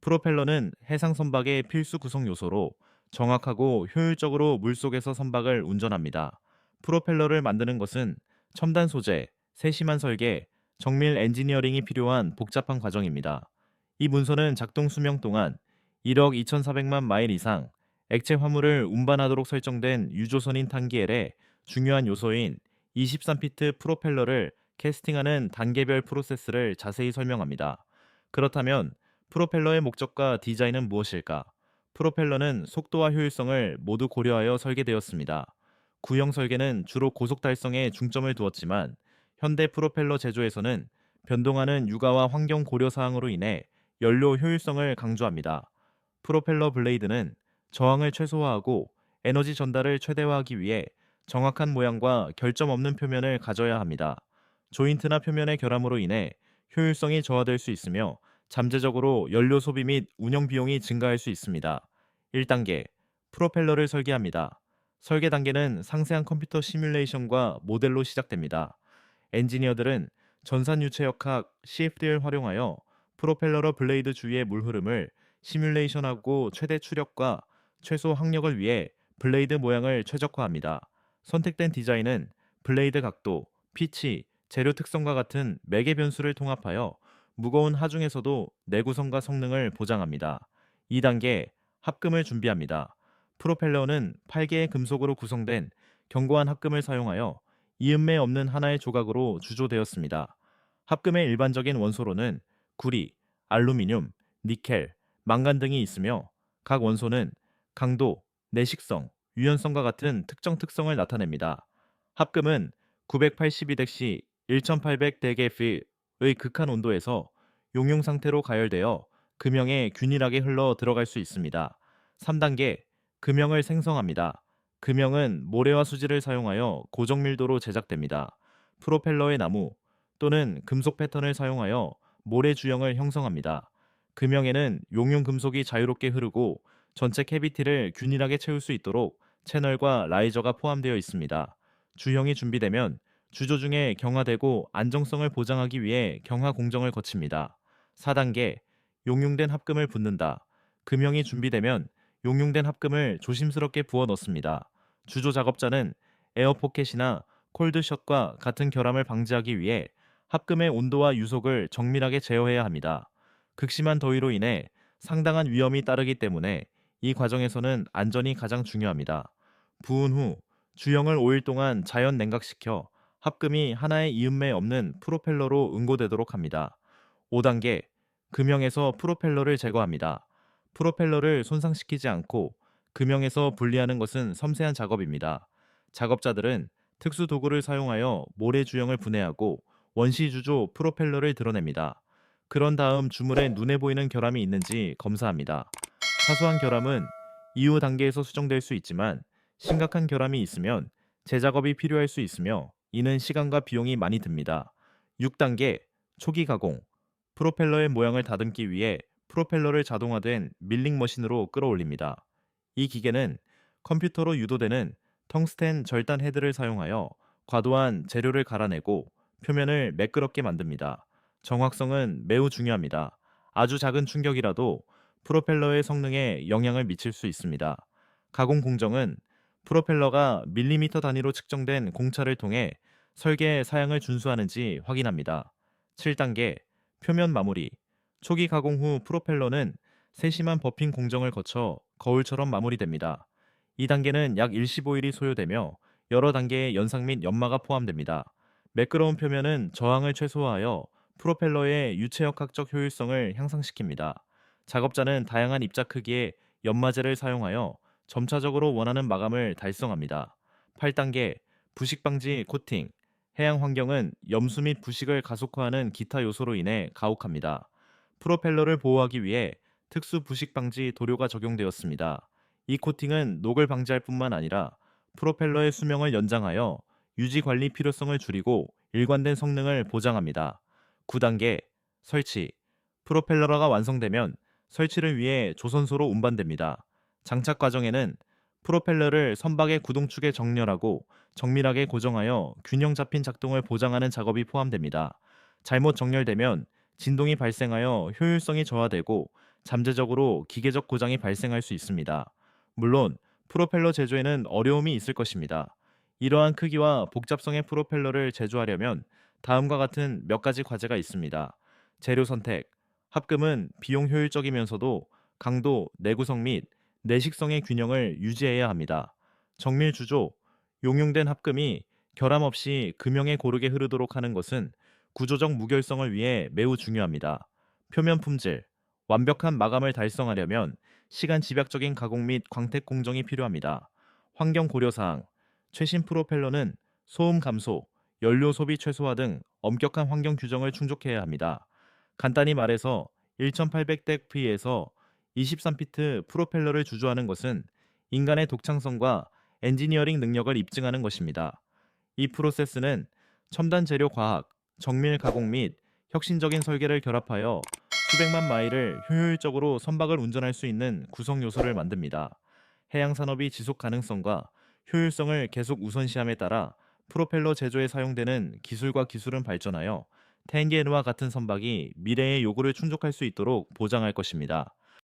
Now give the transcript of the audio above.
프로펠러는 해상 선박의 필수 구성 요소로 정확하고 효율적으로 물속에서 선박을 운전합니다. 프로펠러를 만드는 것은 첨단 소재, 세심한 설계, 정밀 엔지니어링이 필요한 복잡한 과정입니다. 이 문서는 작동 수명 동안 1억 2,400만 마일 이상 액체 화물을 운반하도록 설정된 유조선인 탄기엘의 중요한 요소인 23피트 프로펠러를 캐스팅하는 단계별 프로세스를 자세히 설명합니다. 그렇다면 프로펠러의 목적과 디자인은 무엇일까? 프로펠러는 속도와 효율성을 모두 고려하여 설계되었습니다. 구형 설계는 주로 고속 달성에 중점을 두었지만 현대 프로펠러 제조에서는 변동하는 육아와 환경 고려 사항으로 인해 연료 효율성을 강조합니다. 프로펠러 블레이드는 저항을 최소화하고 에너지 전달을 최대화하기 위해 정확한 모양과 결점 없는 표면을 가져야 합니다. 조인트나 표면의 결함으로 인해 효율성이 저하될 수 있으며 잠재적으로 연료 소비 및 운영 비용이 증가할 수 있습니다. 1단계 프로펠러를 설계합니다. 설계 단계는 상세한 컴퓨터 시뮬레이션과 모델로 시작됩니다. 엔지니어들은 전산 유체역학 CFD를 활용하여 프로펠러러 블레이드 주위의 물 흐름을 시뮬레이션하고 최대 추력과 최소 항력을 위해 블레이드 모양을 최적화합니다. 선택된 디자인은 블레이드 각도, 피치, 재료 특성과 같은 매개 변수를 통합하여 무거운 하중에서도 내구성과 성능을 보장합니다. 2단계 합금을 준비합니다. 프로펠러는 8개의 금속으로 구성된 견고한 합금을 사용하여 이음매 없는 하나의 조각으로 주조되었습니다. 합금의 일반적인 원소로는 구리, 알루미늄, 니켈, 망간 등이 있으며 각 원소는 강도, 내식성, 유연성과 같은 특정 특성을 나타냅니다. 합금은 982덱시 1800대개 의 극한 온도에서 용융 상태로 가열되어 금형에 균일하게 흘러 들어갈 수 있습니다. 3단계 금형을 생성합니다. 금형은 모래와 수지를 사용하여 고정 밀도로 제작됩니다. 프로펠러의 나무 또는 금속 패턴을 사용하여 모래 주형을 형성합니다. 금형에는 용융 금속이 자유롭게 흐르고 전체 캐비티를 균일하게 채울 수 있도록 채널과 라이저가 포함되어 있습니다. 주형이 준비되면 주조 중에 경화되고 안정성을 보장하기 위해 경화 공정을 거칩니다. 4단계 용융된 합금을 붓는다. 금형이 준비되면 용융된 합금을 조심스럽게 부어 넣습니다. 주조 작업자는 에어포켓이나 콜드샷과 같은 결함을 방지하기 위해 합금의 온도와 유속을 정밀하게 제어해야 합니다. 극심한 더위로 인해 상당한 위험이 따르기 때문에 이 과정에서는 안전이 가장 중요합니다. 부은 후 주형을 5일 동안 자연 냉각시켜 합금이 하나의 이음매 없는 프로펠러로 응고되도록 합니다. 5단계 금형에서 프로펠러를 제거합니다. 프로펠러를 손상시키지 않고 금형에서 분리하는 것은 섬세한 작업입니다. 작업자들은 특수 도구를 사용하여 모래 주형을 분해하고 원시 주조 프로펠러를 드러냅니다. 그런 다음 주물에 눈에 보이는 결함이 있는지 검사합니다. 사소한 결함은 이후 단계에서 수정될 수 있지만 심각한 결함이 있으면 재작업이 필요할 수 있으며 이는 시간과 비용이 많이 듭니다. 6단계 초기 가공 프로펠러의 모양을 다듬기 위해 프로펠러를 자동화된 밀링 머신으로 끌어올립니다. 이 기계는 컴퓨터로 유도되는 텅스텐 절단 헤드를 사용하여 과도한 재료를 갈아내고 표면을 매끄럽게 만듭니다. 정확성은 매우 중요합니다. 아주 작은 충격이라도 프로펠러의 성능에 영향을 미칠 수 있습니다. 가공 공정은 프로펠러가 밀리미터 단위로 측정된 공차를 통해 설계 사양을 준수하는지 확인합니다. 7단계 표면 마무리 초기 가공 후 프로펠러는 세심한 버핑 공정을 거쳐 거울처럼 마무리됩니다. 이 단계는 약 15일이 소요되며 여러 단계의 연상 및 연마가 포함됩니다. 매끄러운 표면은 저항을 최소화하여 프로펠러의 유체역학적 효율성을 향상시킵니다. 작업자는 다양한 입자 크기의 연마제를 사용하여 점차적으로 원하는 마감을 달성합니다. 8단계 부식 방지 코팅 해양 환경은 염수 및 부식을 가속화하는 기타 요소로 인해 가혹합니다. 프로펠러를 보호하기 위해 특수 부식 방지 도료가 적용되었습니다. 이 코팅은 녹을 방지할 뿐만 아니라 프로펠러의 수명을 연장하여 유지 관리 필요성을 줄이고 일관된 성능을 보장합니다. 9단계 설치 프로펠러가 완성되면 설치를 위해 조선소로 운반됩니다. 장착 과정에는 프로펠러를 선박의 구동축에 정렬하고 정밀하게 고정하여 균형 잡힌 작동을 보장하는 작업이 포함됩니다. 잘못 정렬되면 진동이 발생하여 효율성이 저하되고 잠재적으로 기계적 고장이 발생할 수 있습니다. 물론 프로펠러 제조에는 어려움이 있을 것입니다. 이러한 크기와 복잡성의 프로펠러를 제조하려면 다음과 같은 몇 가지 과제가 있습니다. 재료 선택, 합금은 비용 효율적이면서도 강도, 내구성 및 내식성의 균형을 유지해야 합니다. 정밀 주조, 용융된 합금이 결함 없이 금형에 고르게 흐르도록 하는 것은 구조적 무결성을 위해 매우 중요합니다. 표면 품질, 완벽한 마감을 달성하려면 시간 집약적인 가공 및 광택 공정이 필요합니다. 환경 고려 사항, 최신 프로펠러는 소음 감소, 연료 소비 최소화 등 엄격한 환경 규정을 충족해야 합니다. 간단히 말해서 1800덱피에서 23피트 프로펠러를 주조하는 것은 인간의 독창성과 엔지니어링 능력을 입증하는 것입니다. 이 프로세스는 첨단 재료 과학, 정밀 가공 및 혁신적인 설계를 결합하여 수백만 마일을 효율적으로 선박을 운전할 수 있는 구성 요소를 만듭니다. 해양 산업이 지속 가능성과 효율성을 계속 우선시함에 따라 프로펠러 제조에 사용되는 기술과 기술은 발전하여 텐게르와 같은 선박이 미래의 요구를 충족할 수 있도록 보장할 것입니다.